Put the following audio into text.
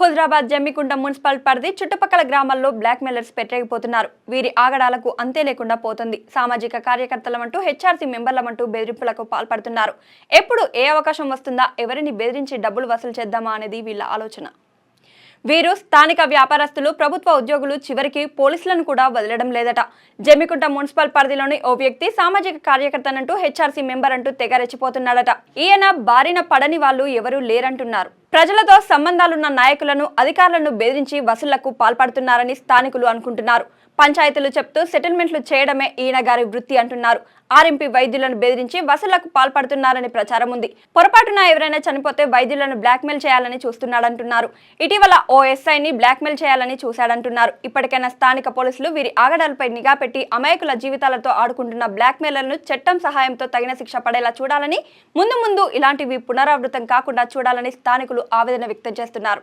Huzurabad Jammikunta municipal పరిధి చుట్టుపక్కల గ్రామాల్లో బ్లాక్ మెయిలర్స్ పెట్టేకపోతున్నారు వీరి ఆగడాలకు అంతే లేకుండా పోతుంది. సామాజిక కార్యకర్తలమంటూ హెచ్ఆర్సీ మెంబర్లమంటూ బెదిరింపులకు పాల్పడుతున్నారు. ఎప్పుడు ఏ అవకాశం వస్తుందా ఎవరిని బెదిరించి డబ్బులు వసూలు చేద్దామా అనేది వీళ్ళ ఆలోచన. వీరు స్థానిక వ్యాపారస్తులు ప్రభుత్వ ఉద్యోగులు చివరికి పోలీసులను కూడా వదలడం లేదట. జమ్మికుంట మున్సిపల్ పరిధిలోని ఓ వ్యక్తి సామాజిక కార్యకర్తనంటూ హెచ్ఆర్సీ మెంబర్ అంటూ తెగ రెచ్చిపోతున్నాడట. ఈయన బారిన పడని వాళ్ళు ఎవరూ లేరంటున్నారు. ప్రజలతో సంబంధాలున్న నాయకులను అధికారులను బెదిరించి వసూళ్ళకు పాల్పడుతున్నారని స్థానికులు అనుకుంటున్నారు. పంచాయతీలు చెప్తూ సెటిల్మెంట్లు చేయడమే ఈయన గారి వృత్తి అంటున్నారు. ఆర్ఎంపీ వైద్యులను బెదిరించి వసూళ్ళకు పాల్పడుతున్నారని ప్రచారం ఉంది. పొరపాటున ఎవరైనా చనిపోతే వైద్యులను బ్లాక్మెయిల్ చేయాలని చూస్తున్నాడంటున్నారు. ఇటీవల ఓ ఎస్ఐని బ్లాక్మెయిల్ చేయాలని చూశాడంటున్నారు. ఇప్పటికైనా స్థానిక పోలీసులు వీరి ఆగడాలపై నిఘా పెట్టి అమాయకుల జీవితాలతో ఆడుకుంటున్న బ్లాక్మెయిలర్ను చట్టం సహాయంతో తగిన శిక్ష పడేలా చూడాలని ముందు ముందు ఇలాంటివి పునరావృతం కాకుండా చూడాలని స్థానికులు ఆవేదన వ్యక్తం చేస్తున్నారు.